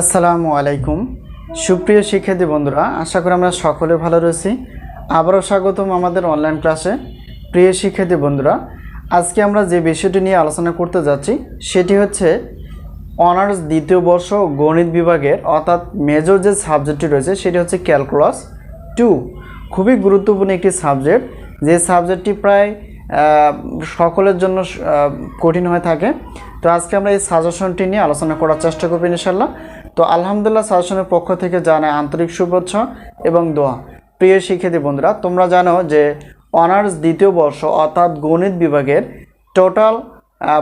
আসসালামু আলাইকুম। সুপ্রিয় শিক্ষার্থী বন্ধুরা, আশা করি আমরা সকলে ভালো রয়েছি। আবারও স্বাগতম আমাদের অনলাইন ক্লাসে প্রিয় শিক্ষার্থী বন্ধুরা, আজকে আমরা যে বিষয়টি নিয়ে আলোচনা করতে যাচ্ছি, সেটি হচ্ছে অনার্স দ্বিতীয় বর্ষ গণিত বিভাগের, অর্থাৎ মেজর যে সাবজেক্টটি রয়েছে, সেটি হচ্ছে ক্যালকুলাস টু খুবই গুরুত্বপূর্ণ একটি সাবজেক্ট যে সাবজেক্টটি প্রায় সকলের জন্য কঠিন হয়ে থাকে। তো আজকে আমরা এই সাজেশনটি নিয়ে আলোচনা করার চেষ্টা করব ইনশাল্লাহ তো আলহামদুলিল্লাহ সাজেশনের পক্ষ থেকে জানায় আন্তরিক শুভেচ্ছা এবং দোয়া। প্রিয় শিক্ষার্থী বন্ধুরা, তোমরা জানো যে অনার্স দ্বিতীয় বর্ষ অর্থাৎ গণিত বিভাগের টোটাল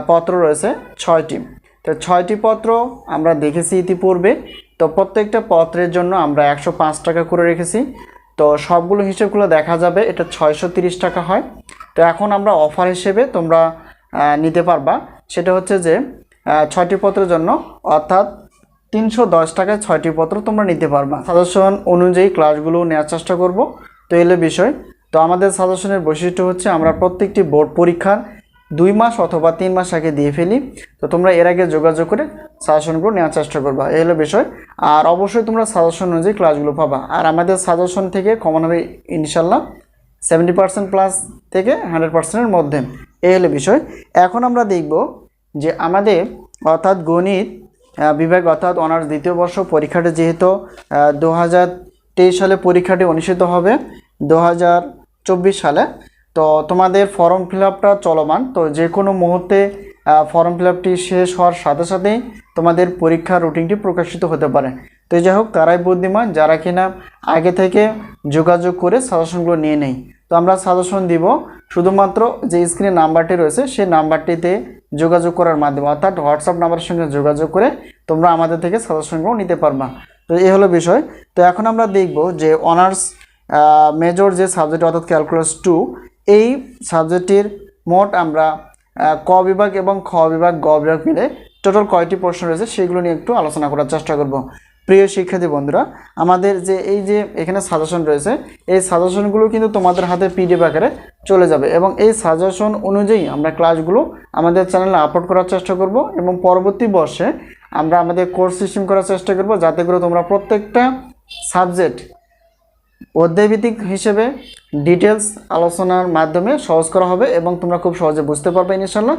পত্র রয়েছে ছয়টি। তো ছয়টি পত্র আমরা দেখেছি ইতিপূর্বে। তো প্রত্যেকটা পত্রের জন্য আমরা একশো পাঁচ টাকা করে রেখেছি। তো সবগুলো হিসেবগুলো দেখা যাবে, এটা ছয়শো টাকা হয়। তো এখন আমরা অফার হিসেবে তোমরা নিতে পারবা। সেটা হচ্ছে যে ছয়টি পত্রের জন্য অর্থাৎ তিনশো দশ টাকায় ছয়টি পত্র তোমরা নিতে পারবা। সাজেশন অনুযায়ী ক্লাসগুলো নেওয়ার চেষ্টা করব। তো এলে বিষয়। তো আমাদের সাজেশনের বৈশিষ্ট্য হচ্ছে আমরা প্রত্যেকটি বোর্ড পরীক্ষার দুই মাস অথবা তিন মাস আগে দিয়ে ফেলি। তো তোমরা এর আগে যোগাযোগ করে সাজেশনগুলো নেওয়ার চেষ্টা করবা। এই হলো বিষয়। আর অবশ্যই তোমরা সাজেশন অনুযায়ী ক্লাসগুলো পাবা। আর আমাদের সাজেশন থেকে কমন হবে ইনশাল্লাহ সেভেন্টি পার্সেন্ট প্লাস থেকে হান্ড্রেড পার্সেন্টের মধ্যে। এই হলো বিষয়। এখন আমরা দেখব যে আমাদের অর্থাৎ গণিত বিভাগ অর্থাৎ অনার্স দ্বিতীয় বর্ষ পরীক্ষাটি যেহেতু দু হাজার তেইশ সালে পরীক্ষাটি অনুষ্ঠিত হবে দু হাজার চব্বিশ সালে। তো তোমাদের ফর্ম ফিল আপটা চলমান। তো যে কোনো মুহূর্তে ফর্ম ফিল আপটি শেষ হওয়ার সাথে সাথেই তোমাদের পরীক্ষার রুটিনটি প্রকাশিত হতে পারে। তো যাই হোক, তারাই বুদ্ধিমান, যারা কিনা আগে থেকে যোগাযোগ করে সাজেশনগুলো নিয়ে নেই। তো আমরা সাজেশন দিব, শুধুমাত্র যে স্ক্রিনে নাম্বারটি রয়েছে, সেই নাম্বারটিতে যোগাযোগ করার মাধ্যমে, অর্থাৎ হোয়াটসঅ্যাপ নাম্বারের সঙ্গে যোগাযোগ করে তোমরা আমাদের থেকে সাজেশনগুলো নিতে পারবা। তো এই হলো বিষয়। তো এখন আমরা দেখব যে অনার্স মেজর যে সাবজেক্ট অর্থাৎ ক্যালকুলাস টু এই সাবজেক্টটির মোট আমরা ক বিভাগ এবং খ বিভাগ, গ বিভাগ মিলে টোটাল কয়টি প্রশ্ন রয়েছে সেগুলো নিয়ে একটু আলোচনা করার চেষ্টা করব। প্রিয় শিক্ষার্থী বন্ধুরা, আমাদের যে এই যে এখানে সাজেশন রয়েছে, এই সাজেশনগুলো কিন্তু তোমাদের হাতে পিডিএফ আকারে চলে যাবে এবং এই সাজেশন অনুযায়ী আমরা ক্লাসগুলো আমাদের চ্যানেলে আপলোড করার চেষ্টা করব এবং পরবর্তী বর্ষে আমরা আমাদের কোর্স সিস্টেম করার চেষ্টা করব যাতে করে তোমরা প্রত্যেকটা সাবজেক্ট অধ্যায়ভিত্তিক হিসেবে ডিটেলস আলোচনার মাধ্যমে সহজ করা হবে এবং তোমরা খুব সহজে বুঝতে পারবে ইনশাল্লাহ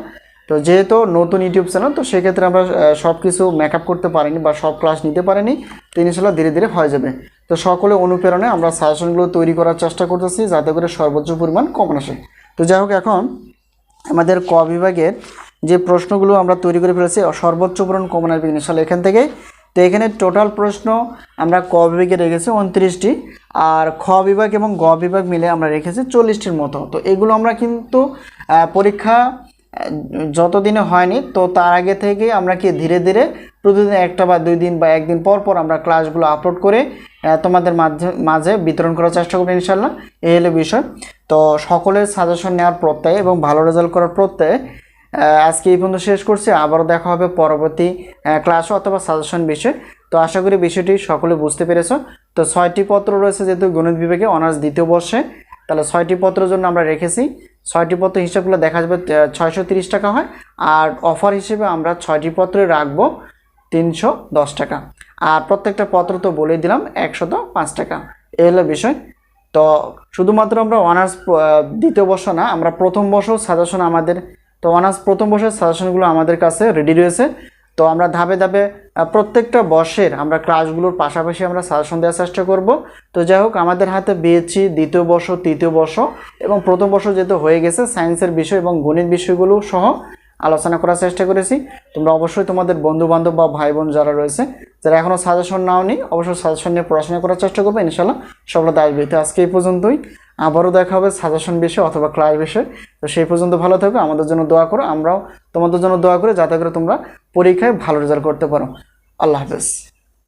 তো যেহেতু নতুন ইউটিউব চ্যানেল, তো সেক্ষেত্রে আমরা সব কিছু মেকআপ করতে পারিনি বা সব ক্লাস নিতে পারিনি। তো ইনশাল্লাহ ধীরে ধীরে হয়ে যাবে। তো সকলে অনুপ্রেরণে আমরা সাজেশনগুলো তৈরি করার চেষ্টা করতেছি যাতে করে সর্বোচ্চ পরিমাণ কম আসে। তো যাই হোক এখন আমাদের ক বিভাগের যে প্রশ্নগুলো আমরা তৈরি করে ফেলেছি, সর্বোচ্চ পরিমাণ কমন আসবে ইনশাল্লাহ এখান থেকে। তো এখানে টোটাল প্রশ্ন আমরা ক বিভাগে রেখেছি উনত্রিশটি, আর খ বিভাগ এবং গ বিভাগ মিলে আমরা রেখেছি চল্লিশটির মতো। তো এগুলো আমরা কিন্তু পরীক্ষা যতদিনে হয়নি, তো তার আগে থেকে আমরা কি ধীরে ধীরে প্রতিদিন একটা বা দুই দিন বা একদিন পর পর আমরা ক্লাসগুলো আপলোড করে তোমাদের মাঝে মাঝে বিতরণ করার চেষ্টা করব ইনশাল্লাহ এই হলো বিষয়। তো সকলের সাজেশন নেওয়ার প্রত্যয় এবং ভালো রেজাল্ট করার প্রত্যয়ে আজকে এই পর্যন্ত শেষ করছি। আবারও দেখা হবে পরবর্তী ক্লাসও অথবা সাজেশন বিষয়। তো আশা করি বিষয়টি সকলে বুঝতে পেরেছ। তো ছয়টি পত্র রয়েছে যেহেতু গণিত বিভাগে অনার্স দ্বিতীয় বর্ষে, তাহলে ছয়টি পত্রের জন্য আমরা রেখেছি। ছয়টি পত্র হিসাবগুলো দেখা যাবে ছয়শো তিরিশ টাকা হয়, আর অফার হিসেবে আমরা ছয়টি পত্রে রাখব তিনশো দশ টাকা। আর প্রত্যেকটা পত্র তো বলে দিলাম একশত পাঁচ টাকা। এ হলো বিষয়। তো শুধুমাত্র আমরা অনার্স দ্বিতীয় বর্ষ না, আমরা প্রথম বর্ষ সাজেশন আমাদের, তো অনার্স প্রথম বর্ষের সাজেশনগুলো আমাদের কাছে রেডি রয়েছে। তো আমরা ধাপে ধাপে প্রত্যেকটা বর্ষের আমরা ক্লাসগুলোর পাশাপাশি আমরা সাজেশন দেওয়ার চেষ্টা করব। তো যাই হোক, আমাদের হাতে বিএসসি দ্বিতীয় বর্ষ, তৃতীয় বর্ষ এবং প্রথম বর্ষ যেহেতু হয়ে গেছে সায়েন্সের বিষয় এবং গণিত বিষয়গুলো সহ আলোচনা করার চেষ্টা করেছি। তোমরা অবশ্যই তোমাদের বন্ধু বান্ধব বা ভাই বোন যারা রয়েছে, যারা এখনও সাজেশন নাও নাওনি, অবশ্যই সাজেশন নিয়ে পড়াশোনা করার চেষ্টা করবে। ইনশাল্লাহ সফলতা আসবে। তো আজকে এই পর্যন্তই। আবারও দেখা হবে সাজেশন বিষয়ে অথবা ক্লাস বিষয়ে। তো সেই পর্যন্ত ভালো থাকবে আমাদের জন্য দোয়া করো, আমরাও তোমাদের জন্য দোয়া করে যাতে করে তোমরা পরীক্ষায় ভালো রেজাল্ট করতে পারো। আল্লাহ হাফেজ।